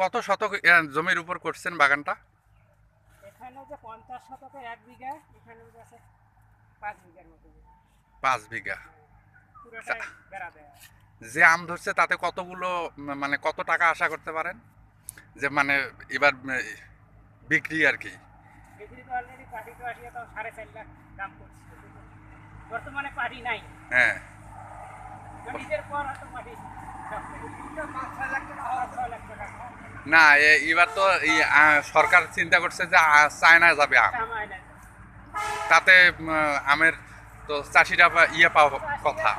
কত শতক জমির উপর করছেন বাগানটা? এখানে যে পঞ্চাশ শতকে এক বিঘা এখানে আছে পাঁচ বিঘার মতো। পাঁচ বিঘা। যে আম ধরছে তাতে কতগুলো মানে কত টাকা আশা করতে পারেন? যে মানে এবার বিক্রি আর কি। বর্তমানে পাটি নাই। হ্যাঁ। না এবার তো সরকার চিন্তা করছে যে চায়না যাবে আম। তাতে আমের তো চাষিরা ইয়ে পাওয়া কথা।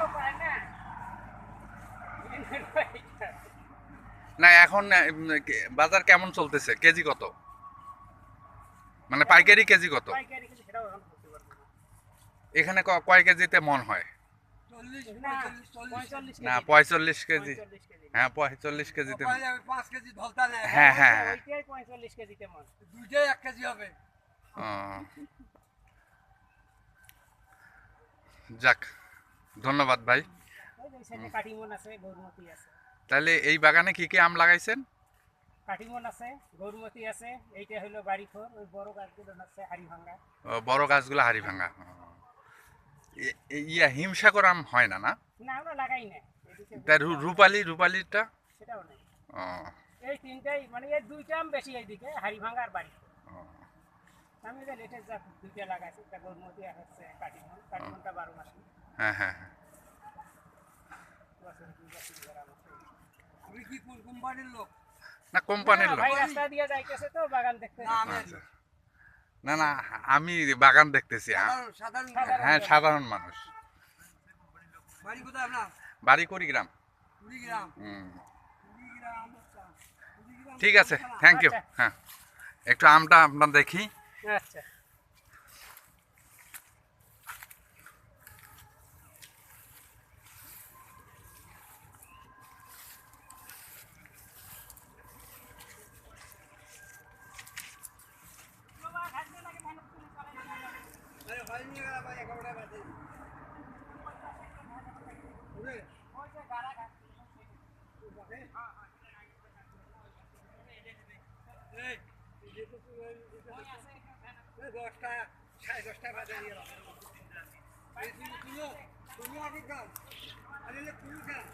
না। এখন বাজার কেমন চলতেছে? কেজি কত? মানে পাইকারি কেজি কত? এখন কয় কেজিতে মন হয়? না, পঁয়তাল্লিশ কেজি। হ্যাঁ পঁয়তাল্লিশ কেজিতে পাঁচ কেজি ধলতা নেয়। হ্যাঁ হ্যাঁ হ্যাঁ। পঁয়তাল্লিশ কেজিতে মন দুইটাই এক কেজি হবে। যাক ধন্যবাদ ভাই। তাহলে এই বাগানে কি কি আম লাগাইছেন? কাটিমন আছে গৌরমতি আছে এইটা হলো ওই বড় গাছগুলো আছে হাড়িভাঙ্গা। ও, বড় গাছগুলো হাড়ি ভাঙা ইয়া হিমসাগর আম হয় না না? না আমরা লাগাই না। এদিকে রূপালি রূপালিটা? সেটাও নেই। ও, এই তিনটাই মানে এই দুইটা আম বেশি এইদিকে হাড়িভাঙ্গা আর বাড়ি। আমি যে লেটেস্ট যা দুইটা লাগাইছি একটা গৌরমতি আর হচ্ছে কাটিমন। কাটিমনটা বারো মাস হ্যাঁ হ্যাঁ হ্যাঁ। আমি কি কোন কোম্পানির লোক? না কোম্পানির লোক। ভাই রাস্তা দিয়ে যাইতেছে তো বাগান দেখতে। না আমি। না না আমি বাগান দেখতেছি আ- সাধারণ। হ্যাঁ সাধারণ মানুষ। বাড়ি করি গ্রাম কুড়িগ্রাম। ঠিক আছে থ্যাংক ইউ। হ্যাঁ। একটু আমটা আপনার দেখি। আচ্ছা। দশটা সাড়ে দশটা বাজে নিয়ে গেল। এই তুমি তুলো, তুলো আগে গান। আরে লে তুলো গান।